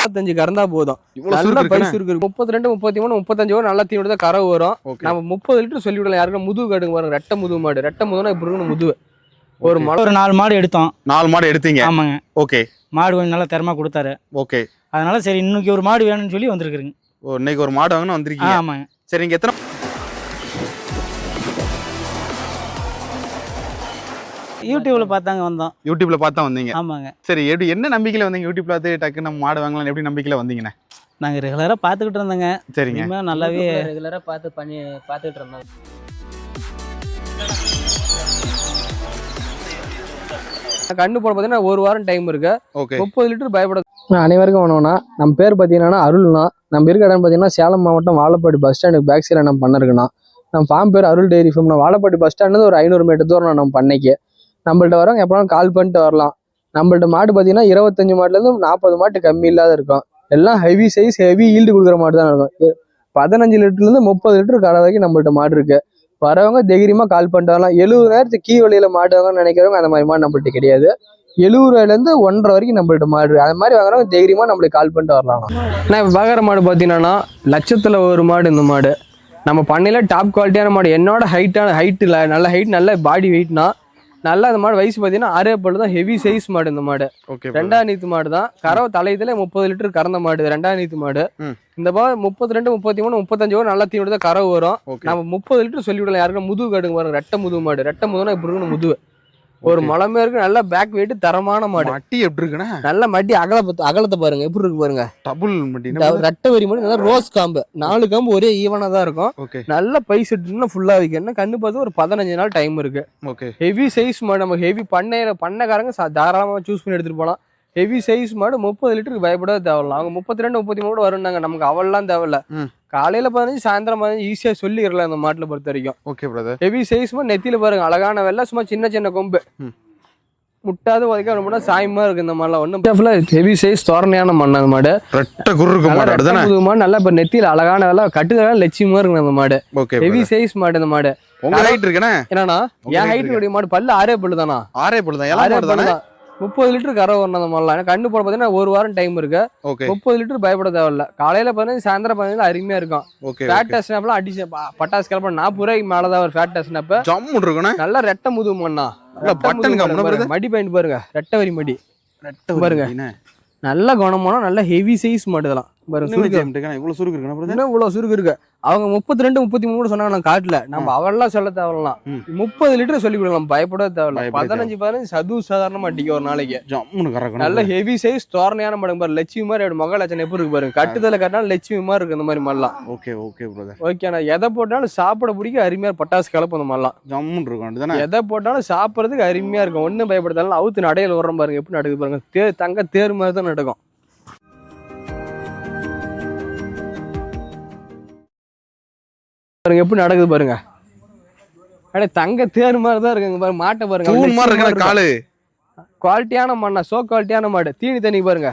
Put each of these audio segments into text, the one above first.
முப்பத்தஞ்சு கறந்தா போதும். இவ்வளவு நல்ல பைசு இருக்கு முப்பத்தி ரெண்டு முப்பத்தி மூணு முப்பத்தஞ்சு வரும். நல்ல தீவனம் தான் கரை வரும். நம்ம முப்பது லிட்டர் சொல்லி விடலாம். யாருக்கும் முதுகு காடுங்க பாருங்க ரெட்டை முதுகு மாடு. ரெட்டை முதுகுனா இப்படி இருக்கணும் முதுகு. ஒரு. மலை ஒரு நாலு மாடு எடுத்தோம். நாலு மாடு எடுத்தீங்க? ஆமாங்க. ஓகே. மாடு கொஞ்சம் நல்லா திறமா கொடுத்தாரு. ஓகே. அதனால சரி இன்னைக்கு ஒரு மாடு வேணும்னு சொல்லி வந்திருக்குறேங்க. ஓ இன்னைக்கு ஒரு மாடு வாங்கணும் வந்திருக்கீங்க. ஆமாங்க. சரி நீங்க எத்தனை யூடியூப்ல பார்த்தாங்க வந்தோம். யூடியூப்ல பார்த்தா வந்தீங்க. ஆமாங்க. சரி எப்படி என்ன நம்பிக்கையில வந்தீங்க? யூடியூப்ல பார்த்து டக்கு நம்ம மாடு வாங்கலாம். எப்படி நம்பிக்கையில வந்தீங்கண்ணே? நாங்க ரெகுலரா பார்த்துக்கிட்டு இருந்தோங்க. சரிங்க. நல்லாவே ரெகுலரா பார்த்து பண்ணி பார்த்துட்டு இருந்தோம். கண்ணு போட பார்த்தீங்கன்னா ஒரு வாரம் டைம் இருக்கு. ஓகே. முப்பது லிட்டர் பயப்பட அனைவருக்கும் வணக்கம்ண்ணா. நம்ம பேர் பார்த்தீங்கன்னா அருள்ண்ணா. நம்ம இருக்க இடம் பார்த்தீங்கன்னா சேலம் மாவட்டம் வாழப்பாடி பஸ் ஸ்டாண்டுக்கு பேக் சைடில் நம்ம பண்ணிருக்கோண்ணா நம்ம ஃபார்ம் பேர் அருள் டெய்ரி ஃபார்ம்னா வாழப்பாடி பஸ் ஸ்டாண்டு ஒரு ஐநூறு மீட்டர் தூரம் நம்ம பண்ணைக்கு. நம்மள்ட்ட வரவங்க எப்போனாலும் கால் பண்ணிட்டு வரலாம். நம்மள்ட்ட மாடு பார்த்தீங்கன்னா இருபத்தஞ்சு மாட்டுலேருந்து நாற்பது மாட்டு கம்மி இல்லாத இருக்கும். எல்லாம் ஹெவி சைஸ் ஹெவி ஈல்டு கொடுக்குற மாடு தான் இருக்கும். பதினஞ்சு லிட்டர்லேருந்து முப்பது லிட்டர் கடை வரைக்கும் நம்மள்ட்ட மாடு இருக்கு. வரவங்க தைரியமாக கால் பண்ணிட்டு வரலாம். எழுபது நேரத்துக்கு கீ வழியில் மாட்டுவாங்கன்னு நினைக்கிறவங்க அந்த மாதிரி மாடு நம்மள்ட்ட கிடையாது. எழுபது ரூபாயிலேருந்து ஒன்றரை வரைக்கும் நம்மள்ட்ட மாடு அது மாதிரி வாங்குறவங்க தைரியமாக நம்மளுக்கு கால் பண்ணிட்டு வரலாம். நான் இப்போ பார்க்குற மாடு பார்த்தீங்கன்னா லட்சத்தில் ஒரு மாடு இந்த மாடு. நம்ம பண்ணையில் டாப் குவாலிட்டியான மாடு. என்னோட ஹைட்டான ஹைட்டில் நல்ல ஹைட் நல்ல பாடி வெயிட்னா நல்லா இந்த மாடு வயசு பார்த்தீங்கன்னா அரை பல்லு தான் ஹெவி சைஸ் மாடு இந்த மாடு. ஓகே ரெண்டாம் நீத்து மாடு தான். கறவை தலையத்துல முப்பது லிட்டர் கறந்த மாடு ரெண்டாம் நீத்து மாடு. இந்த பால் முப்பத்தி ரெண்டு முப்பத்தி மூணு முப்பத்தஞ்சு வரும் நல்லா தீவனம் தான் கறவை வரும். நம்ம முப்பது லிட்டர் சொல்லி விடலாம் யாருக்கும் முதுகு காடுங்க பாருங்க ரெட்டை முதுகு மாடு. ரெட்டை முதுகுனா இப்படி இருக்கணும் முதுகு. ஒரு மலமே இருக்கு நல்ல பேக் வெயிட் தரமான மாடு. மட்டி எப்படி இருக்குண்ணே? நல்ல மட்டி அகல அகலத்தை பாருங்க. எப்படி இருக்கு பாருங்க. டபுள் மட்டி ரெட்டை வரி மாடு நல்லா ரோஸ் காம்பு நாலு காம்பு ஒரே ஈவனா தான் இருக்கும். நல்ல பைசு இன்னும் ஃபுல்லா வைக்கணும் கண்ணு பார்த்து ஒரு பதினஞ்சு நாள் டைம் இருக்கு. ஹெவி சைஸ் மாடு நம்ம ஹெவி பண்ணையில பண்ணைக்காரங்க தாராளமா சூஸ் பண்ணி எடுத்துட்டு போகலாம் ஹெவி சைஸ் மாடு முப்பது லிட்டருக்கு பயப்பட தேவையில்ல. அவங்க முப்பத்தி ரெண்டு முப்பத்தி மூணு வரும்னாங்க. நமக்கு அவள்லாம் தேவையில்ல. காலையில பதினஞ்சு சாயந்தரம் பதினஞ்சு ஈஸியா சொல்லிடலாம் இந்த மாட்டுல பொறுத்த வரைக்கும் ஓகே பிரதர் ஹெவி சைஸ் மாடு நெத்தியில பாருங்க. அழகான வெள்ளை சும்மா சின்ன சின்ன கொம்பு. முட்டாது உதைக்க ரொம்ப சாயமா இருக்கு இந்த மாடுலாம். ஒன்றும் ஹெவி சைஸ் தோரணையான மண் அந்த மாடு. ரெட்ட குரு இருக்கு மாடு மாடு நல்லா இப்ப நெத்தியில அழகான வெள்ளை கட்டுதெல்லாம் லட்சியமா இருக்கு அந்த மாடு. ஹெவி சைஸ் மாடு இந்த மாடு. உங்க ஹைட் இருக்குண்ணே என்னன்னா என் ஹைட் மாடு பல்லு ஆறே பல்லு தானா ஆறே பொழுது தான் ஆறே பல்லு தான் முப்பது லிட்டர் கரை வரணும் அந்த மாதிரிலாம். ஏன்னா கண்ணு போட பார்த்தீங்கன்னா ஒரு வாரம் டைம் இருக்கு. முப்பது லிட்டர் பயப்பட தேவையில்ல. காலையில பதினஞ்சு சாயந்தரம் பதினஞ்சு அருமையா இருக்கும். ஃபேட் டெஸ்ட் ஸ்னாப்லாம் அடிச்சு பட்டாசு கிளப்ப நாற்பது ரூபாய்க்கு மேலே தான் ஒரு ஃபேட் டெஸ்ட் ஸ்னாப் ஜம்மு இருக்குண்ணே நல்லா ரெட்டை முதுகு மண்ணா வருது. மடி பாயிண்ட் பாருங்க. ரெட்டை வரி மடி. ரெட்ட பாருங்க. நல்ல குணமான நல்ல ஹெவி சைஸ் மாடு இதெல்லாம் பாருங்க சுருக்கு இவ்வளவு சுருக்கு? இன்னும் இவ்வளவு சுருக்கு இருக்கு. அவங்க முப்பத்தி ரெண்டு முப்பத்தி மூணு கூட சொன்னாங்க நான் காட்டல. நம்ம அவெல்லாம் சொல்ல தேவையில்லாம். முப்பது லிட்டர் சொல்லி கொடுக்கலாம். பயப்பட தேவையில்ல. பதினஞ்சு பதினஞ்சு சது சாதாரணமா அடிக்க ஒரு நாளைக்கு. நல்ல ஹெவி சைஸ் தோரணையான மாடு பாரு. லட்சுமி மாதிரி அப்படி மக லட்சணம் எப்படி இருக்கு பாருங்க கட்டுதல கட்டினாலும் லட்சுமி மாதிரி இருக்கு இந்த மாதிரி மாடலாம். ஓகே ஓகே பிரதர் ஓகே நான் எதை போட்டாலும் சாப்பிட பிடிக்க அருமையா பட்டாசு கலப்பு அந்த மாதிரிலாம் ஜம்முன்னு இருக்கும். எதை போட்டாலும் சாப்பிட்றதுக்கு அருமையா இருக்கும். ஒன்றும் பயப்படுத்தாலும் அவுத்து நடையில வர்றோம் பாருங்க. எப்படி நடக்குது பாருங்க. தே தங்க தேர் மாதிரி தான் நடக்கும். பாருங்க எப்படி நடக்குது பாருங்க. அடே தங்க தேர் மாதிரி தான் இருக்குங்க பாருங்க மாட்டை பாருங்க. தூண் மாதிரி இருக்குண்ணே காலு. குவாலிட்டியான மண்ணா சோ குவாலிட்டியான மாடு. தீனி தண்ணி பாருங்க.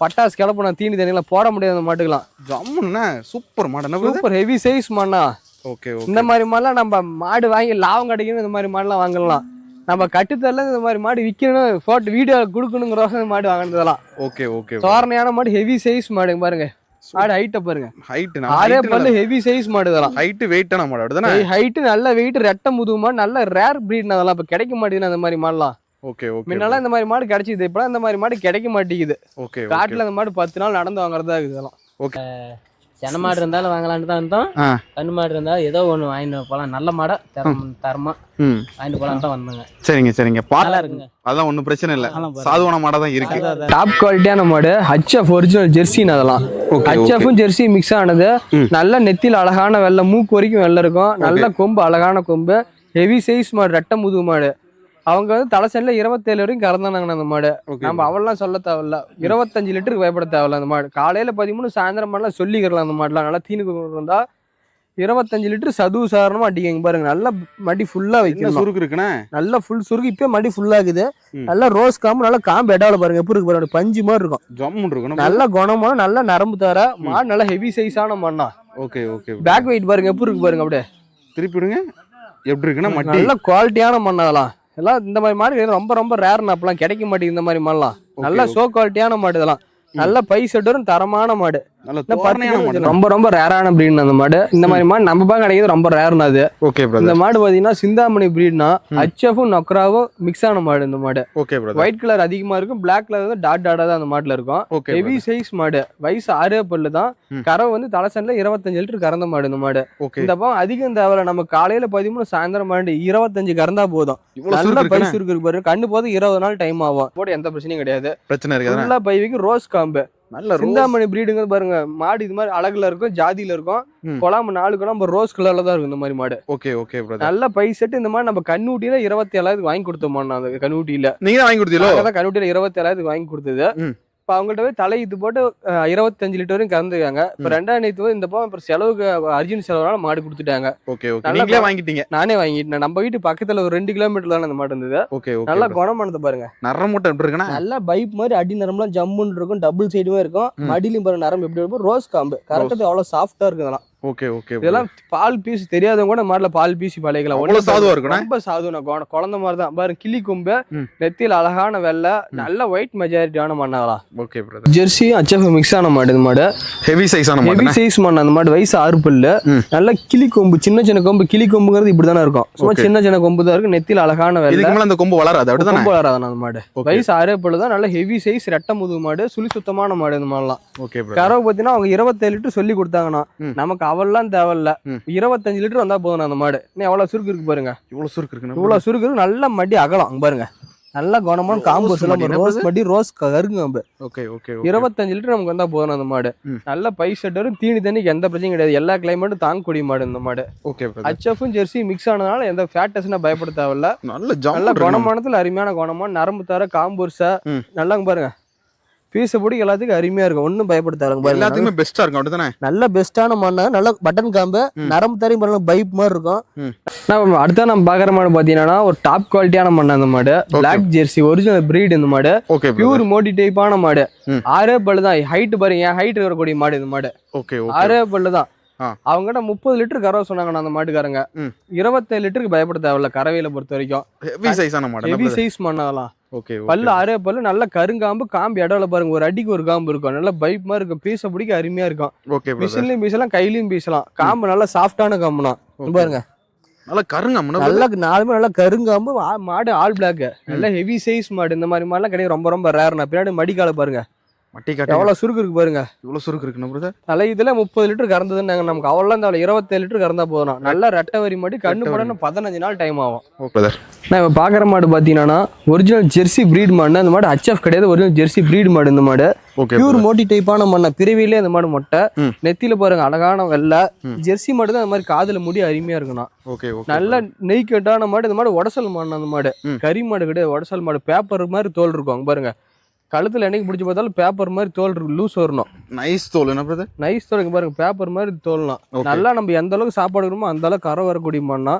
பட்டாசு கிளப்பணும் தீனி தண்ணிலாம் போட முடியாது அந்த மாட்டுக்கெல்லாம். ஜம்முன்னு சூப்பர் மாடு? சூப்பர் ஹெவி சைஸ் மண்ணா. ஓகே இந்த மாதிரி மாடெல்லாம் நம்ம மாடு வாங்கி லாபம் கிடைக்கணும் இந்த மாதிரி மாடெல்லாம் வாங்கலாம். நம்ம கட்டுத்தரல இந்த மாதிரி மாடு விற்கணும் ஃபோட்டோ வீடியோ கொடுக்கணுங்கிற மாடு வாங்கினதெல்லாம். ஓகே ஓகே தோரணையான மாடு ஹெவி சைஸ் மாடு பாருங்க. மாடு ஹைட்டை பாருங்க. ஹைட் ஆறே பல்லு ஹெவி சைஸ் மாடு இதெல்லாம் ஹைட் வெயிட்டான மாடு அப்படிதானே? ஹைட்டு நல்ல வெயிட் ரெட்டை முதுகு மாடு நல்ல ரேர் பிரீட் அதெல்லாம் இப்போ கிடைக்க மாட்டேங்குது அந்த மாதிரி மாடுலாம். ஓகே இந்த மாதிரி மாடு கிடைச்சிது இப்பெல்லாம் இந்த மாதிரி மாடு கிடைக்க மாட்டேங்குது. ஓகே காட்டுல அந்த மாடு பத்து நாள் நடந்து வாங்குறதா இருக்குது இதெல்லாம். சென மாடு இருந்தாலும் வாங்கலான்னு தான் இருந்தோம். கண்ணு மாடு இருந்தாலும் ஏதோ ஒன்று வாங்கிட்டு போகலாம் நல்ல மாடா தரம் தரமா ம். வாங்கிட்டு போகலான்னு தான் வந்தோங்க. சரிங்க சரிங்க. பா நல்லா இருக்குங்க. அதான் ஒன்றும் பிரச்சனை இல்லை. அதெல்லாம். சாதுவான மாடா தான் இருக்கு. டாப் குவாலிட்டியான மாடு ஹச்எஃப் ஒரிஜினல் ஜெர்சின்னு அதெல்லாம். ஹச்எஃப்பும் ஜெர்சி மிக்ஸ் ஆனது. நல்ல நெத்தியில் அழகான வெள்ளை மூக்கு வரைக்கும் வெள்ளை இருக்கும். நல்ல கொம்பு அழகான கொம்பு. ஹெவி சைஸ் மாடு ரெட்டை முதுகு மாடு. அவங்க வந்து தலைசனில் இருபத்தேழு வரைக்கும் கறந்தானாங்கண்ணா அந்த மாடு. நம்ம அவெல்லாம் சொல்ல தேவையில்ல. இருபத்தஞ்சு லிட்டருக்கு பயப்பட தேவையில்ல அந்த மாடு. காலையில பதிமூணு சாயந்தரம் மாடலாம் சொல்லிக்கிறலாம் அந்த மாடுலாம். நல்லா தீனி இருந்தா இருபத்தஞ்சு லிட்டர் சதுவு சாதாரணமா அடிக்கங்க பாருங்க. நல்ல மடி ஃபுல்லா வைக்கணும். சுருக்கு இருக்குண்ணே நல்ல ஃபுல் சுருக்கு. இப்போ மடி ஃபுல்லாகுது. நல்லா ரோஸ் காம்பு நல்லா காம்பு எடாவில் பாருங்க. எப்படி இருக்கு பாருங்க. பஞ்சு மாதிரி இருக்கும். ஜம்முன்னு இருக்கணும். நல்ல குணமான நல்ல நரம்பு தர மாடு நல்ல ஹெவி சைஸான மண்ணா ஓகே ஓகே பேக் வெயிட் பாருங்க. எப்படி இருக்கு பாருங்க அப்படியே. திருப்பி விடுங்க. எப்படி இருக்குன்னா நல்ல குவாலிட்டியான மண் அதெல்லாம் இதெல்லாம். இந்த மாதிரி மாடு ரொம்ப ரொம்ப ரேர்னா அப்பெல்லாம் கிடைக்க மாட்டேங்குது இந்த மாதிரி மாடுலாம். நல்ல. சோ குவாலிட்டியான மாடு இதெல்லாம். நல்ல பை தரமான மாடு. ரொம்ப ரொம்ப ரேரான பிரீட் அந்த மாடு. இந்த மாதிரி மாடு நம்ம பக்கம் கிடைக்கிறது ரொம்ப ரேர்னா அது. ஓகே இந்த மாடு பாத்தீங்கன்னா சிந்தாமணி பிரீட்னா. ஹச்எஃப்பும் நொக்ராவும் மிக்ஸ் ஆன மாடு இந்த மாடு. ஓகே ஒயிட் கலர் அதிகமா இருக்கும் பிளாக் கலர் டாட் டாடா தான் அந்த மாட்டுல இருக்கும். ஹெவி சைஸ் மாடு. வயசு ஆறே பல்லு தான். கறவை வந்து தலைசன்ல இருபத்தஞ்சு லிட்டர் கறந்த மாடு இந்த மாடு. இந்த பக்கம் அதிகம் தேவையில்ல. நம்ம காலையில பதிமூணு சாயந்தரம் மாடு இருபத்தஞ்சு கறந்தா போதும். நல்ல சுருக்கு பை இருக்குண்ணே. சுருக்கு இருக்கு பாரு. கண்ணு போது இருபது நாள் டைம் ஆகும். போட்டு எந்த பிரச்சனையும் கிடையாது. பிரச்சனை ஃபுல்லா பைவிக்கு ரோஸ் காம்பு நல்ல சிந்தாமணி பிரீடுங்கிறது பாருங்க மாடு இது மாதிரி அழகுல இருக்கும் ஜாதியில இருக்கும். ம். குழம்பு நாலு குழம்பு ரோஸ் கலர்ல தான் இருக்கும் இந்த மாதிரி மாடு. ஓகே ஓகே நல்ல பை செட்டு இந்த மாதிரி நம்ம கண்ணூட்டியில இருபத்தி ஏழாயிரத்துக்கு வாங்கி கொடுத்தோம் அந்த கண்ணூட்டியில நீங்க வாங்கி கொடுத்தீங்களோ? கண்ணூட்டியில இருபத்தி ஏழாயிரத்துக்கு வாங்கி கொடுத்தது. இப்போ அவங்கள்ட்ட போய் தலை இது போட்டு இருபத்தஞ்சு லிட்டர் வரையும் கறந்துருக்காங்க. இப்போ. ரெண்டாயிரம் நேற்று இந்த பக்கம் இப்போ செலவுக்கு அர்ஜுன் செலவுனால மாடு கொடுத்துட்டாங்க. Okay okay. நீங்களே வாங்கிட்டீங்க? நானே வாங்கிட்டேன். நம்ம வீட்டு பக்கத்துல ஒரு ரெண்டு கிலோமீட்டர் தானே அந்த மாடு இருந்தது. ஓகே ஓகே நல்லா குணமானது பாருங்க. நர மூட்டை எப்படி இருக்குண்ணா நல்லா பைப் மாதிரி அடி நரம்புலாம் ஜம்முன்னு இருக்கும். டபுள் சைடுமே இருக்கும். மடியிலும் பாருங்க நரம்பு எப்படி இருக்கும். ரோஸ் காம்பு. கரெக்டாக அவ்வளோ சாஃப்டா இருக்கு ஓகே ஓகே இதெல்லாம் பால் பீஸ் தெரியாதவங்க கூட மாடல பால் பீசி பழகிக்கலாம். அவ்வளவு ஒண்ணும் சாதுவா இருக்குண்ணே? ரொம்ப சாதுவா குழ- குழந்தை மாதிரி தான் பாருங்க கிளி கொம்பு. நெத்தியில் அழகான வெள்ளை நல்ல ஒயிட் மெஜாரிட்டியான மண்ணாகலாம் ஓகே பிரதர் ஜெர்சி அச்சஃப் மிக்ஸ் ஆன மாடு இந்த மாடு. ஹெவி சைஸான ஹெவி மாடு சைஸ் மண் அந்த மாடு வயசு ஆறு பல்லு. நல்ல கிளி கொம்பு சின்ன சின்ன கொம்பு கிளி கொம்புங்கிறது இப்படி தானே இருக்கும். சும்மா. சின்ன சின்ன கொம்பு தான் இருக்கும் நெத்தியில் அழகான வெள்ளை. அந்த கொம்பு வளராது அப்படிதானே? கொம்பு வளராதான அந்த மாடு. வயசு ஆறே பல்லு தான் நல்ல ஹெவி சைஸ் ரெட்டை முதுகு மாடு சுழி சுத்தமான மாடு இந்த மாதிரிலாம். ஓகே கறவை பார்த்தீங்கன்னா அவங்க இருபத்தேழு லிட்டர் சொல்லி கொடுத்தாங்கண்ணா. ம். நமக்கு அவெல்லாம் தேவையில்ல. இருபத்தஞ்சு லிட்டர் வந்தா போதும் அந்த மாடு. இன்னும் எவ்வளவு சுருக்கு இருக்கு பாருங்க. இவ்வளவு சுருக்கு இருக்குண்ணா இவ்வளவு சுருக்கு இருக்கு. நல்ல மடி அகலம் பாருங்க. நல்ல குணமான காம்பு எல்லாம் ரோஸ் மடி ரோஸ் கருங்காம்பு ஓகே ஓகே இருபத்தஞ்சு லிட்டர் நமக்கு வந்தா போதும் அந்த மாடு. நல்ல பை ஷட்டரும் தீனி தண்ணிக்கு எந்த பிரச்சனையும் கிடையாது. எல்லா கிளைமேட்டும் தாங்கக்கூடிய மாடு இந்த மாடு. ஓகே ஹச்எஃப்பும் ஜெர்சி மிக்ஸ் ஆனதுனால எந்த ஃபேட்டஸ்னா பயப்பட தேவையில்ல. நல்ல நல்ல குணமானத்துல அருமையான குணமான நரம்பு தர காம்புர்சா ம். நல்லா இங்க பாருங்க. பீஸை பிடி எல்லாத்துக்கும் அருமையா இருக்கும். ஒன்றும் பயப்பட தேவைங்க பாருங்க. எல்லாத்துக்குமே பெஸ்டா இருக்கும். அப்படிதானே நல்ல பெஸ்ட்டான மண்ணு நல்ல பட்டன் காம்பு. நரம்பு தரையும் பாருங்க பைப் மாதிரி இருக்கும். அடுத்த நம்ம பார்க்குற மாடு பார்த்தீங்கன்னா ஒரு டாப் குவாலிட்டியான மண்ணு அந்த மாடு. பிளாக் ஜெர்சி ஒரிஜினல் பிரீட் இந்த மாடு. ஓகே பியூர் மோடி டைப்பான மாடு. ஆறே பல்லு தான். ஹைட் பாருங்க என் ஹைட் இருக்கக்கூடிய மாடு இந்த மாடு. ஓகே ஓகே ஆறே பல்லு தான். அவங்ககிட்ட முப்பது லிட்டர் கறவை சொன்னாங்கண்ணா அந்த மாட்டுக்காரங்க. இருபத்தேழு லிட்டருக்கு பயப்பட தேவையில்ல கறவையில பொறுத்த வரைக்கும் ஹெவி சைஸான மாடு ஹெவி சைஸ் மண்ணாகலாம் ஓகே பல்லு ஆறே பல்லு நல்ல கருங்காம்பு காம்பு இடத்துல பாருங்க ஒரு அடிக்கு ஒரு காம்பு இருக்கும். நல்ல பைப் மாதிரி இருக்கும். பீஸை பிடிக்க அருமையா இருக்கும். ஓகே மிஷின்லயும் பீசலாம் கையிலயும் பீசலாம். காம்பு நல்லா சாஃப்டான காம்புனா பாருங்க. நல்ல கருங்க முன்ன நல்லா நாலுமே நல்லா கருங்காம்பு மாடு ஆல் பிளாக் நல்ல ஹெவி சைஸ் மாடு. இந்த மாதிரி மாடுலாம் கிடையாது. ரொம்ப ரொம்ப ரேர்னா பின்னாடி மடிக்கால பாருங்க. மட்டி காட்டி எவ்வளவு சுருக்கு இருக்கு பாருங்க. இவ்வளவு சுருக்கு இருக்குண்ணா பிரதர் தலை இதுல முப்பது லிட்டர் கறந்ததுன்னு நமக்கு அவ்வளோ இந்த இருபத்தேழு லிட்டர் கறந்தா போதும் நல்லா ரெட்டை வரி மாடி கண்ணு. போடணும் பதினஞ்சு நாள் டைம் ஆகும். ஓ பிரதர் நான் இப்போ பார்க்குற மாடு பார்த்தீங்கன்னா ஒரிஜினல் ஜெர்சி பிரீட் மாடு அந்த மாடு ஹச்எஃப் கிடையாது ஒரிஜினல் ஜெர்சி பிரீட் மாடு இந்த மாடு. பியூர் மோட்டி டைப்பான மண்ணை பிறவிலே அந்த மாடு மொட்டை. நெத்தியில பாருங்க அழகான வெள்ளை. ஜெர்சி மாடு தான் அந்த மாதிரி காதுல முடி அருமையா இருக்கணும் ஓகே ஓகே நல்ல நெய் கட்டான மாடு. இந்த மாடு உடசல் மாடு அந்த மாடு. கறி மாடு கிடையாது உடசல் மாடு. பேப்பர் மாதிரி தோல் இருக்கும் அங்க பாருங்க. கழுத்துல என்னைக்கு பிடிச்சி பார்த்தாலும் பேப்பர் மாதிரி தோல் இருக்கு லூஸ் வரணும். நைஸ் தோல். என்ன பிரதர்? நைஸ் தோல் இங்க பாருங்க பேப்பர் மாதிரி தோல்லாம். நல்லா நம்ம எந்த அளவுக்கு சாப்பாடு கொடுமோ அந்த அளவுக்கு கரை வரக்கூடிய மண்ணா.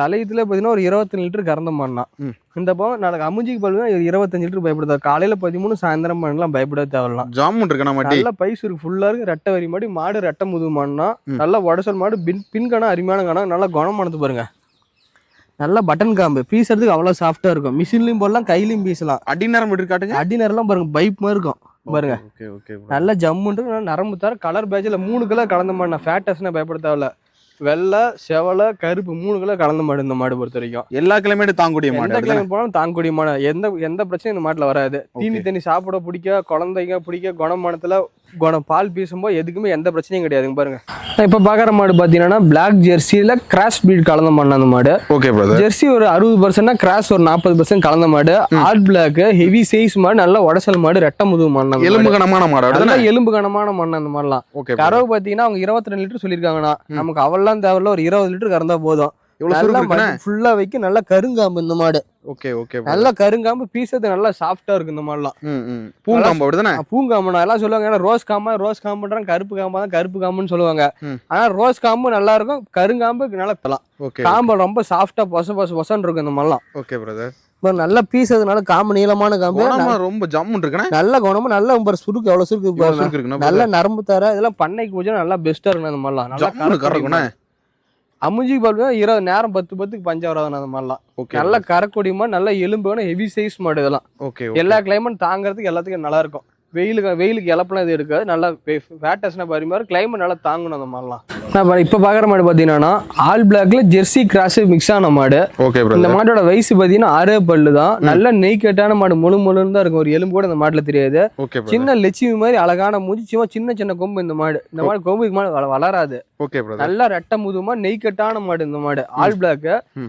தலையத்துல பார்த்தீங்கன்னா ஒரு இருபத்தஞ்சு லிட்டர் கறந்த மண்ணா. இந்த பக்கம் நாளைக்கு அமுஞ்சிக்கு ஒரு இருபத்தஞ்சு லிட்டர் பயப்படுதா. காலையில பதிமூணு சாயந்தரம் பண்ணலாம் பயப்பட தேவையில்லாம். ஜாமுன் இருக்குண்ணா மாட்டி நல்ல பைசு இருக்கு ஃபுல்லா இருக்கு. ரெட்டை வரி மாடி மாடு ரெட்டை முதுகு மாடுனா ம். நல்ல உடசல் மாடு பின் பின்கணம் அருமையான கணம் நல்ல குணமானது பாருங்க. நல்ல பட்டன் காம்பு. பீசுறதுக்கு அவ்வளவு சாஃப்டா இருக்கும். மிஷின்லயும் போடலாம் கையிலயும் பீசலாம். அடி நேரம் விட்டு காட்டுங்க? அடி நேரம்லாம் பாருங்க பைப் மாதிரி இருக்கும். பாருங்க. நல்ல நல்ல நரம்பு தர கலர் பேட்சில் மூணு கலர் கலந்த மாடு ஃபேட்டஸ்னா பயப்பட தேவையில்ல வெள்ளை செவலை கருப்பு மூணு கலர் கலந்த மாடு இந்த மாடு பொறுத்த வரைக்கும். எல்லா கிளைமேட்டும் தாங்கக்கூடிய மாடு எந்த? கிழமை போனாலும் தாங்கக்கூடிய மாடு. எந்த எந்த பிரச்சனையும் இந்த மாட்டுல வராது. தீனி தண்ணி சாப்பிட பிடிக்க குழந்தைங்க பிடிக்க குணமானத்துல குணம் பால் பீசும்போது எதுக்குமே எந்த பிரச்சனையும் கிடையாதுங்க பாருங்க. நான் இப்போ பார்க்குற மாடு பார்த்தீங்கன்னா பிளாக் ஜெர்சியில் கிராஸ் பீட் கலந்த மாடு அந்த மாடு. ஓகே ஜெர்சி ஒரு அறுபது பர்சன்ட்னா கிராஸ் ஒரு நாற்பது பர்சன்ட் கலந்த மாடு. ஆல் பிளாக் ஹெவி சைஸ் மாடு நல்ல உடசல் மாடு ரெட்டை முதுகு மாடு எலும்பு. கனமான மாடு அப்படிதானே எலும்பு கனமான மண் அந்த மாதிரிலாம் ஓகே கறவை பார்த்தீங்கன்னா அவங்க இருபத்தி ரெண்டு லிட்டர் சொல்லியிருக்காங்கண்ணா. நமக்கு அவெல்லாம் தேவையில்ல ஒரு இருபது லிட்டர் கறந்தா போதும். இவ்வளவு ஃபுல்லா வைக்க நல்லா கருங்காம்பு இந்த மாடு. ஓகே ஓகே நல்லா கருங்காம்பு பீசது நல்லா சாஃப்டா இருக்கு இந்த மாதிரிலாம் பூங்காம்பு அப்படிதானே? பூங்காம்பு எல்லாம் சொல்லுவாங்க. ஏன்னா ரோஸ் காம்பா ரோஸ் காம்புன்றாங்க கருப்பு காம்பா தான் கருப்பு காம்புன்னு சொல்லுவாங்க. ஆனா ரோஸ் காம்பு நல்லா இருக்கும் கருங்காம்பு நல்லா ஓகே காம்பு ரொம்ப சாஃப்டா பொச பொச பொசன்னு இருக்கும் இந்த மாதிரிலாம் ஓகே பிரதர் நல்ல பீஸ் அதனால காம்பு நீளமான காம்பு ரொம்ப ஜம்முன் இருக்குண்ணே? நல்ல குணமும் நல்ல உம்பர் சுருக்கு எவ்வளவு சுருக்கு நல்ல நரம்பு தர இதெல்லாம் பண்ணைக்கு பூஜை நல்லா பெஸ்டா இருக்கும் இந்த மாதிரிலாம் நல்லா அமுஞ்சி பால் இருபது நேரம் பத்து பத்துக்கு பஞ்சம் வராது அந்த மாதிரிலாம். ஓகே நல்ல கரக்கொடி மாடு நல்ல எலும்பு ஹெவி சைஸ் மாடு இதெல்லாம். ஓகே எல்லா கிளைமேட் தாங்கிறதுக்கு எல்லாத்துக்கும் நல்லா இருக்கும். வெயிலுக்கு வெயிலுக்கு இழப்பெல்லாம் இது இருக்காது. நல்லா வேட்டஸ்னா பாரி மாதிரி கிளைமேட் நல்லா தாங்கணும் அந்த மாதிரிலாம். நான் இப்ப பாக்குற மாடு பாத்தீங்கன்னா ஆல் பிளாக்ல ஜெர்சி கிராஸ் மிக்ஸ் ஆன மாடு. ஓகே இந்த மாட்டோட வயசு பாத்தீங்கன்னா ஆறே பல்லு தான். நல்ல நெய் கட்டான மாடு முழு முழுன்னு தான் இருக்கும். ஒரு எலும்பு கூட இந்த மாட்டுல தெரியாது. சின்ன லட்சுமி மாதிரி அழகான மூஞ்சி சும்மா சின்ன சின்ன கொம்பு இந்த மாடு. இந்த மாடு கொம்பு இதுக்கு மேல வள- வளராது. ஓகே நல்ல ரெட்டை முதுமா நெய் கட்டான மாடு இந்த மாடு. All black.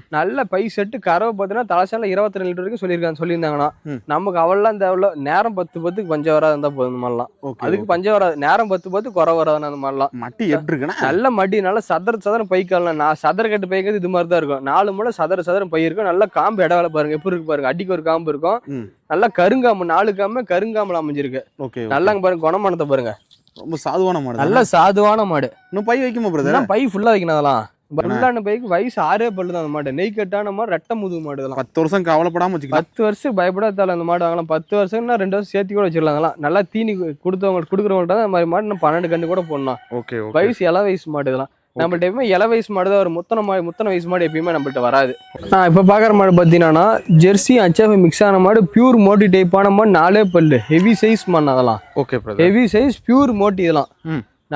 நல்ல பை செட்டு கறவை பார்த்தீங்கன்னா தலைசால இருபத்தி ரெண்டு லிட்டர் வரைக்கும் சொல்லியிருக்காங்க சொல்லியிருந்தாங்கன்னா. நமக்கு அவள்லாம் தேவையில்ல. நேரம் பத்து பத்துக்கு பஞ்சம் வராது இருந்தா போதும் இந்த மாதிரிலாம். அதுக்கு பஞ்சம் வராது. நேரம் பத்து பத்து குறை வராது அந்த மாதிரிலாம். மட்டி எப்படி இருக்குன்னா நல்ல மடி நல்ல சதற சதரம் பைக்கலாம் நான் சதற கட்டு பைக்கிறது இது மாதிரி தான் இருக்கும். நாலு முறை சதற சதரம் பை இருக்கும். நல்ல காம்பு இட வேலை பாருங்க. எப்படி இருக்கு பாருங்க. அடிக்கு ஒரு காம்பு இருக்கும். நல்லா கருங்காம்பு நாலு காம்பு கருங்காம்புல அமைஞ்சிருக்கு. ஓகே நல்லா பாருங்க. குணமானத்தை பாருங்க. ரொம்ப சாதுவான மாடு நல்ல சாதுவான மாடு. இன்னும் பை வைக்குமா பிரதர் பை ஃபுல்லா வைக்கணும் அதெல்லாம். ஃபுல்லான பைக்கு வயசு ஆறே பல்லு தான் அந்த மாடு. நெய் கட்டான மாதிரி ரெட்டை முதுகு மாடு இதெல்லாம். பத்து வருஷம் கவலைப்படாம வச்சுக்கலாம் பத்து வருஷம் பயப்படாத அந்த மாடு வாங்கலாம். பத்து வருஷம்னா ரெண்டு வருஷம் சேர்த்து கூட வச்சிடலாம் நல்லா தீனி கொடுத்தவங்க கொடுக்குறவங்கள்ட்ட அந்த மாதிரி மாடு நம்ம பன்னெண்டு கண்டு கூட போடலாம். ஓகே வயசு இள வயசு மாடு இதெல்லாம். நம்மள்ட்ட எப்பவுமே இள வயசு மாடு தான். ஒரு முத்தன மாடு முத்தன வயசு மாடு எப்பயுமே நம்மள்ட்ட வராது. நான் இப்போ பார்க்குற மாடு பார்த்தீங்கன்னா ஜெர்சி அச்சாஃபி மிக்ஸ் ஆன மாடு பியூர் மோட்டி டைப்பான மாடு நாலே பல்லு. ஹெவி சைஸ் மாடு அதெல்லாம். ஓகே ஹெவி சைஸ் பியூர் மோட்டி இதெல்லாம்.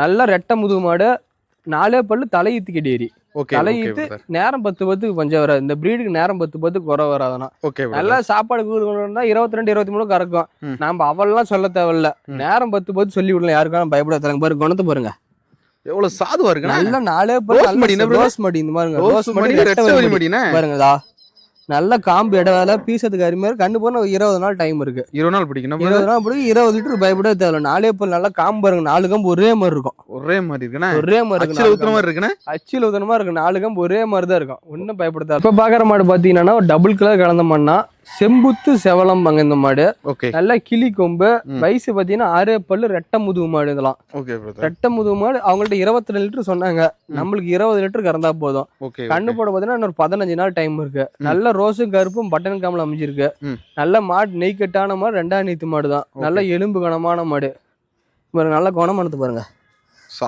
நல்ல ரெட்டை முதுகு மாடு நாலே பல்லு தலையீத்து கெடேரி பிரதர். நேரம் பத்து பத்துக்கு பஞ்சம் வராது. இந்த பிரீடுக்கு நேரம் பத்து பத்துக்கு குறை வராதுனா ஓகே நல்லா சாப்பாடு கொடுக்கணும்னா இருபத்தி ரெண்டு இருபத்தி மூணு கறக்கும். ம். நம்ம அவள்லாம் சொல்ல தேவையில்ல. நேரம் பத்து பத்து சொல்லி விடலாம். யாருக்கான பயப்பட தரங்க பாருங்க குணத்தை பாருங்க. எவ்வளவு சாதுவா இருக்குண்ணா. நல்ல நாலே ரோஸ் மடி? ரோஸ் மடி இந்த மாதிரி ரோஸ் மடி பாருங்கதா நல்ல காம்பு இட வேலை பீசத்துக்கு அருமையா இருக்கு. கண்டு போன இருபது நாள் டைம் இருக்கு. இருபது நாள் பிடிக்கணும் இருபது நாள் பிடிக்கும். இருபது லிட்டர் பயப்பட தேவை நாலே பல் நல்லா காம்பு பாருங்க நாலு கம்பு ஒரே மாதிரி இருக்கும். ஒரே மாதிரி இருக்குண்ணா? ஒரே மாதிரி இருக்கு. ஊத்துற. மாதிரி இருக்குண்ணா? அச்சில் ஊத்தனமா இருக்கு நாலு கம்பு ஒரே மாதிரி தான் இருக்கும். ஒன்றும் பயப்படுத்தாது இப்போ பார்க்குற மாடு பார்த்தீங்கன்னா ஒரு டபுள் கலர் கலந்த மாடுனா செம்புத்து செவலம்பாங்க இந்த மாடு. நல்ல கிளி கொம்பு. வயசு பார்த்தீங்கன்னா ஆறே பல்லு ரெட்டை முதுகு மாடு இதெல்லாம். ரெட்டை முதுகு மாடு அவங்கள்ட்ட இருபத்தி ரெண்டு லிட்டர் சொன்னாங்க. நம்மளுக்கு இருபது லிட்டர் கறந்தா போதும். கண்ணு போட பார்த்தீங்கன்னா இன்னொரு பதினஞ்சு நாள் டைம் இருக்கு. நல்ல ரோஸும் கருப்பும் பட்டன் காமல் அமைஞ்சிருக்கு. நல்ல மாடு நெய் கட்டான மாடு ரெண்டாம் நீத்து மாடு தான் நல்ல எலும்பு கனமான மாடு. நல்ல குணமானது பாருங்க.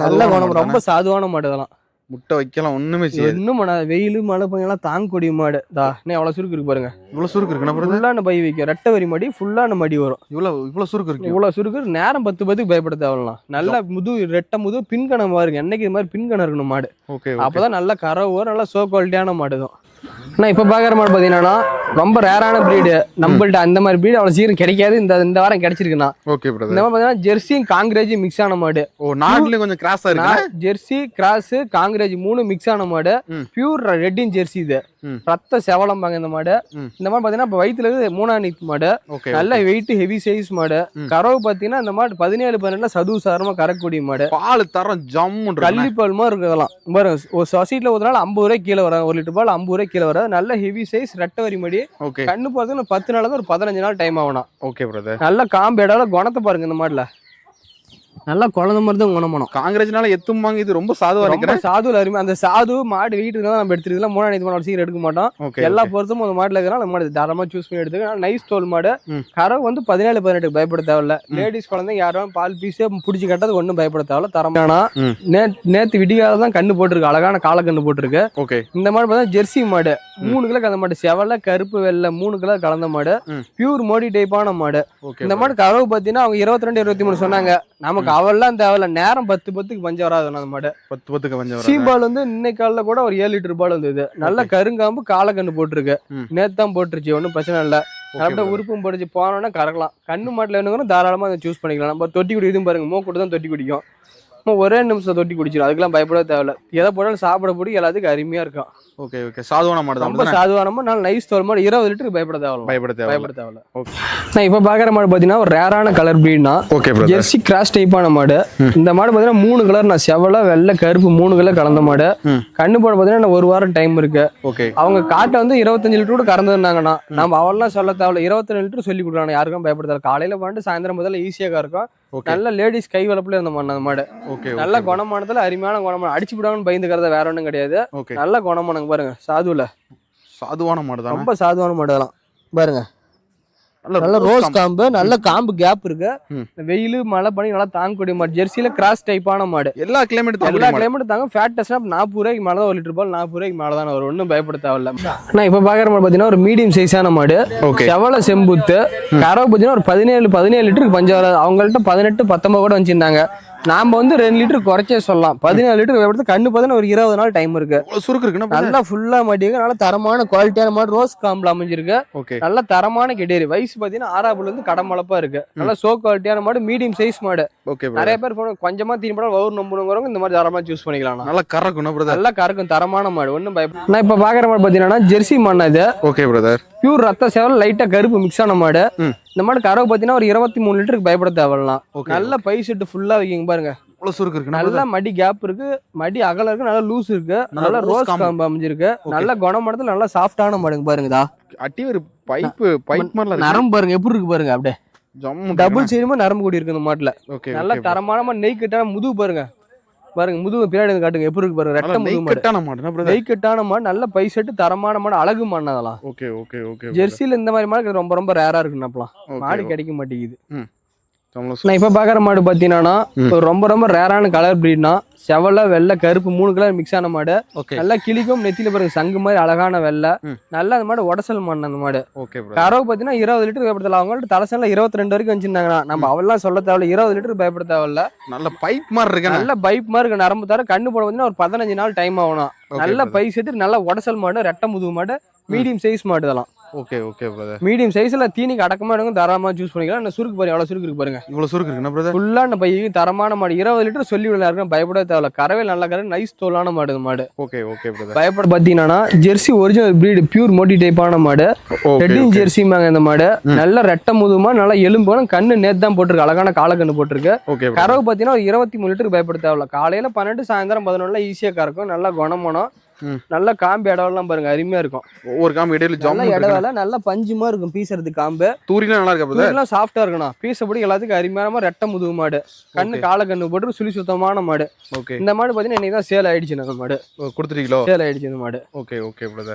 நல்ல குணம் ரொம்ப சாதுவான மாடு இதெல்லாம். முட்டை வைக்கலாம் ஒண்ணுமே செய்யாது. இன்னும் பண்ணாது. வெயில் மழை பையெல்லாம் தாங்கக்கூடிய மாடு. தா இன்னும் எவ்வளவு சுருக்கு இருக்கு பாருங்க. இவ்வளவு சுருக்கு இருக்குண்ணா பிரதர் ஃபுல்லான பை வைக்கும். ரெட்டை வரி மடி ஃபுல்லான மடி வரும். இவ்வளவு இவ்வளவு சுருக்கு இருக்கு. இவ்வளவு சுருக்கு நேரம் பத்து பத்துக்கு பயப்பட தேவைலாம் நல்ல முது ரெட்டை முது பின்கணம் பாருங்க. என்னைக்கு இது மாதிரி பின்கணம் இருக்கணும் மாடு. ஓகே அப்பதான் நல்ல கறவு நல்ல சோ குவாலிட்டியான மாடு தான். நான் இப்போ பார்க்குற மாடு பார்த்தீங்கன்னா ரொம்ப ரேரான ப்ரீடு நம்மள்ட்ட அந்த மாதிரி ப்ரீடு அவ்வளோ சீக்கிரம் கிடைக்காது. இந்த இந்த வாரம் கிடைச்சிருக்குண்ணா. ஓகே இந்த மாதிரி பார்த்தீங்கன்னா ஜெர்சியும் காங்கிரேஜும் மிக்ஸ் ஆன மாடு. ஓ நாட்டுலயும் கொஞ்சம் கிராஸா ஜெர்சி கிராஸ் காங்கிரேஜ் மூணு மிக்ஸ் ஆன மாடு. பியூர் ரெட்டின் ஜெர்சி இது. ரத்த செவலம்பாங்க இந்த மாடு. இந்த மாதிரி பார்த்தீங்கன்னா இப்போ வயிற்றுல இருந்து மூணாம் நீத்து மாடு. நல்ல வெயிட் ஹெவி சைஸ் மாடு. கறவு பார்த்தீங்கன்னா இந்த மாடு பதினேழு பதினெட்டுல சதுவு சாரமா கறக்கூடிய மாடு. பால் தரம் இருக்குண்ணா. கள்ளிப்பால் மாதிரி. இருக்கிறதெல்லாம் பாருங்க ஒரு சொசைட்டில ஒரு நாள் ஐம்பது ரூபாய் கீழே வராது. ஒரு லிட்டர் பால் ஐம்பது ரூபாய் கீழே வராது. நல்ல ஹெவி சைஸ் ரெட்டை வரி மடி கண்ணு பார்த்தீங்கன்னா பத்து நாள் ஒரு பதினஞ்சு நாள் டைம் ஆகணும் ஓகே பிரதர் நல்ல காம்பு இடம் குணத்தை பாருங்க இந்த மாடுல. நல்லா குழந்த மாதிரி தான் குணமணும் காங்கிரஸ்னால எத்தும்பாங்க இது ரொம்ப சாதுவா இருக்கிறேன் சாதுல அருமை. அந்த சாது மாடு வீட்டுக்கு தான் நம்ம எடுத்துருக்கலாம் மூணாம் நீதி மாடு சீக்கிரம் எடுக்க மாட்டோம். எல்லா பொருத்தும் அந்த மாடுல இருக்கிறனால அந்த மாடு தாராளமா சூஸ் பண்ணி எடுத்துக்கலாம். நைஸ் தோல் மாடு. ம். கறவை வந்து பதினேழு பதினெட்டுக்கு பயப்பட தேவையில்ல. லேடிஸ் குழந்தைங்க யாரும் பால் பீஸே பிடிச்சி கட்டது ஒன்றும் பயப்பட தேவையில்ல. தரமான நேத்து விடிகால தான் கண்ணு போட்டிருக்கு. அழகான கால கண்ணு போட்டிருக்கு. ஓகே. இந்த மாடு பார்த்தா ஜெர்சி மாடு. மூணு கிலோ கலந்த மாடு. செவல கருப்பு வெள்ளை மூணு கிலோ கலந்த மாடு. பியூர் மோடி டைப்பான மாடு. இந்த மாடு கறவு பார்த்தீங்கன்னா அவங்க இருபத்தி ரெண்டு இருபத்தி மூணு சொன்னாங்க. நமக்கு அவெல்லாம் தேவையில்ல. நேரம் பத்து பத்துக்கு பஞ்சம் வராது அந்த மாடு. பத்து பத்துக்கு கொஞ்சம் சீ பால் வந்து இன்னைக்கு காலைல கூட ஒரு ஏழு லிட்டர் பால் வந்தது. நல்ல கருங்காம்பு காலக்கண்ணு போட்டிருக்கு. ம். நேத்து தான் போட்டுருச்சு ஒன்றும் பிரச்சனை இல்லை. அப்படியே உருப்பும் படிச்சு போனோன்னா கறக்கலாம். கண்ணு மாட்டில் வேணுங்கிறோம் தாராளமாக அதை சூஸ் பண்ணிக்கலாம். நம்ம தொட்டி குடி இதுவும் பாருங்க மூக்கூட்டு தான் தொட்டி குடிக்கும். ஒரே நிமிஷம் தொட்டி குடிச்சிடும் அதுக்கெல்லாம் பயப்பட தேவையில்ல. எதை போட்டாலும் சாப்பிட போடி எல்லாத்துக்கும் அருமையா இருக்கும். Okay okay. சாதுவான மாடு ரொம்ப சாதுவானமா நல்ல நைஸ் தோல் மாடு. இருபது லிட்டருக்கு பயப்பட தேவையில்ல. பயப்பட தேவை பயப்பட தேவையில்ல. ஓகே. நான் இப்போ பார்க்குற மாடு பார்த்தீங்கன்னா ஒரு ரேரான கலர் ப்ரீட்னா ஓகே ஜெர்சி கிராஸ் டைப்பான மாடு. இந்த மாடு பார்த்தீங்கன்னா மூணு கலர் நான் செவல வெள்ளை கருப்பு மூணு கலர் கலந்த மாடு. கண்ணு போட பார்த்தீங்கன்னா ஒரு வாரம் டைம் இருக்கு. ஓகே அவங்க காட்டை வந்து இருபத்தஞ்சு லிட்டர் கூட கறந்துருந்தாங்கன்னா நம்ம அவெல்லாம் சொல்ல தேவையில்ல. இருபத்தி ரெண்டு லிட்டர் சொல்லி கொடுக்குறாங்க. யாருக்கும் பயப்பட தேவை காலையில பண்ணிட்டு சாயந்தரம் முதல்ல ஈஸியாக இருக்கும் நல்ல லேடிஸ் கை வளப்புல இருந்த மாடு அந்த மாடு. ஓகே நல்ல குணமானதுல அருமையான குணமான அடிச்சு விடாமனு பயந்துக்கிறத வேற ஒன்றும் கிடையாது. நல்ல குணமானங்க பாருங்க சாதுல சாதுவான மாடு தான் ரொம்ப சாதுவான மாடு அதெல்லாம் பாருங்க. நல்ல ரோஸ் காம்பு நல்ல காம்பு கேப் இருக்கு. வெயில் மழை பனி நல்லா தாங்கக்கூடிய மாடு. ஜெர்சியில கிராஸ் டைப்பான மாடு. எல்லா கிளைமேட் எல்லா கிளைமேட் தாங்க. ஃபேட் டெஸ்ட்னா நாற்பது ரூபாய்க்கு மேலே தான் ஒரு லிட்டர் பால் நாற்பது ரூபாய்க்கு மேலே தான் வரும். ஒன்றும் பயப்பட தேவையில்ல. நான் இப்போ பார்க்குற மாடு பார்த்தீங்கன்னா ஒரு மீடியம் சைஸான மாடு. ஓகே செவல செம்புத்து. கறவை பார்த்தீங்கன்னா ஒரு பதினேழு பதினேழு லிட்டருக்கு பஞ்சம் வராது. அவங்கள்ட்ட பதினெட்டு பத்தொன்பது கூட வச்சிருந்தாங்க. நாம வந்து ரெண்டு லிட்டர் குறைச்சே சொல்லலாம். பதினேழு லிட்டர் எடுத்து கண்ணு பார்த்தீங்கன்னா ஒரு இருபது நாள் டைம் இருக்கு. சுருக்கு இருக்குன்னா நல்லா ஃபுல்லா மாட்டிருக்கு நல்ல தரமான குவாலிட்டியான மாடு ரோஸ் காம்பில் அமைஞ்சிருக்கு. ஓகே நல்ல தரமான கெட்டேரி வயசு பார்த்தீங்கன்னா ஆறாப்புல இருந்து கடமளப்பா இருக்கு. நல்ல சோ குவாலிட்டியான மாடு மீடியம் சைஸ் மாடு. ஓகே நிறைய பேர் கொஞ்சமா தீனி போட வவுர் நம்பணுங்கிறவங்க இந்த மாதிரி தாராளமா சூஸ் பண்ணிக்கலாம் நல்லா கறக்கணும் பிரதர் நல்லா கறக்கும். தரமான மாடு. ஒன்றும் பயப்பட நான் இப்போ பார்க்குற மாடு பார்த்தீங்கன்னா ஜெர்சி மாடு இது. ஓகே பிரதர் பியூர் ரத்த சேவல் லைட்டா கருப்பு மிக்ஸ் ஆன மாடு. இந்த மாடு கறவை பார்த்தீங்கன்னா ஒரு இருபத்தி மூணு லிட்டருக்கு பயப்பட தேவைலாம் நல்ல பை செட்டு ஃபுல்லா வைக்கிங்க பாருங்க. அவ்வளவு சுருக்கு இருக்குன்னா நல்ல மடி கேப் இருக்கு மடி அகலம் இருக்கு நல்ல லூஸ் இருக்கு. நல்ல ரோஸ் காம்பு. அமைஞ்சிருக்கு. நல்ல குணமடத்துல நல்ல சாஃப்டான மாடுங்க பாருங்கதா அட்டி ஒரு பைப்பு பைப் இருக்கு. நரம்பு பாருங்க எப்படி இருக்கு பாருங்க அப்படியே. டபுள் சைடுமா நரம்பு கூடி இருக்கு இந்த மாட்டுல. நல்ல தரமான நெய் கட்டான முதுகு பாருங்க. பாருங்க முதுகு பின்னாடி காட்டுங்க. எப்படி இருக்கு பாருங்க ரெட்ட முதுகு மாடு. நெய்க்கட்டான மாடுனா பிரதர் நெய் கட்டான மாடு நல்ல பை செட்டு தரமான மாடு அழகு மாடு அதெல்லாம். ஓகே ஓகே ஓகே ஜெர்சியில இந்த மாதிரி மாடு ரொம்ப ரொம்ப ரேரா இருக்குன்னு மாடு மாடு கிடைக்க மாட்டேங்குது. நான் இப்போ பார்க்குற மாடு பார்த்தீங்கன்னா ரொம்ப ரொம்ப ரேரான கலர் ப்ரீட்னா செவலை வெள்ளை கருப்பு மூணு கலர் மிக்ஸ் ஆன மாடு. நல்லா கிளிக்கும் நெத்தியில பாருங்க சங்கு மாதிரி அழகான வெள்ளை. நல்லா அந்த மாடு உடசல் மாடு அந்த மாடு. கறவை பார்த்தீங்கன்னா இருபது லிட்டர் பயப்படுத்தல. அவங்கள்ட்ட தலைசனில் இருபத்தி ரெண்டு வரைக்கும் வச்சிருந்தாங்கன்னா நம்ம அவெல்லாம் சொல்ல தேவையில்ல இருபது லிட்டர் பயப்பட தேவையில்ல. நல்ல பைப் மாதிரி இருக்கு நல்ல பைப் மாதிரி இருக்கு நரம்பு தர கண்ணு போட பார்த்தீங்கன்னா ஒரு பதினஞ்சு நாள் டைம் ஆகணும் நல்ல பை சேர்த்து நல்ல உடசல் மாடு ரெட்டை முதுகு மாடு மீடியம் சைஸ் மாடு இதெல்லாம். ஓகே ஓகே பிரதர் மீடியம் சைஸ்ல தீனிக்கு அடக்கமா எடுங்க தாராளமா சூஸ் பண்ணிக்கலாம். இந்த சுருக்கு பாருங்க எவ்வளவு சுருக்கு இருக்கு பாருங்க. இவ்வளவு சுருக்கு இருக்குன்னா பிரதர் ஃபுல்லான பை தரமான மாடு. இருபது லிட்டர் சொல்லி விடலாம் இருக்கும் பயப்பட தேவையில்ல. கறவை நல்ல கறவை நைஸ் தோலான மாடு மாடு. ஓகே ஓகே பிரதர் பயப்பட பார்த்தீங்கன்னா ஜெர்சி ஒரிஜினல் பிரீடு பியூர் மோட்டி டைப்பான மாடு. ரெட்டின் ஜெர்சிமாங்க இந்த மாடு. நல்ல ரெட்டை முதுமா நல்ல எலும்பு கண்ணு நேத்து தான் போட்டிருக்கு அழகான காலக்கண்ணு போட்டிருக்கு. ஓகே கறவை பார்த்தீங்கன்னா ஒரு இருபத்தி மூணு லிட்டருக்கு பயப்பட தேவையில்ல. காலையில பன்னெண்டு சாயந்தரம் பதினொன்றுல ஈஸியாக கறக்கும். நல்ல குணமனம். நல்ல காம்பு இடவெல்லாம் பாருங்க அருமையா இருக்கும். ஒவ்வொரு காம்பு இடையில இருக்கு இடவேல நல்ல பஞ்சுமா இருக்கும் பீசறதுக்கு காம்பு. தூரிலாம் நல்லா இருக்கா பிரதர்? எல்லாம் சாஃப்டா இருக்கணும் பீசப்படி எல்லாத்துக்கும் அருமையான மாதிரி ரெட்டை முதுகு மாடு. கண்ணு Okay. காலக்கண்ணு போட்டு சுழி சுத்தமான மாடு. ஓகே. இந்த மாடு பார்த்தீங்கன்னா இன்னைக்கு தான் சேல் ஆயிடுச்சு நம்ம மாடு. கொடுத்துட்டீங்களோ? சேல் ஆயிடுச்சு இந்த மாடு. Okay okay brother.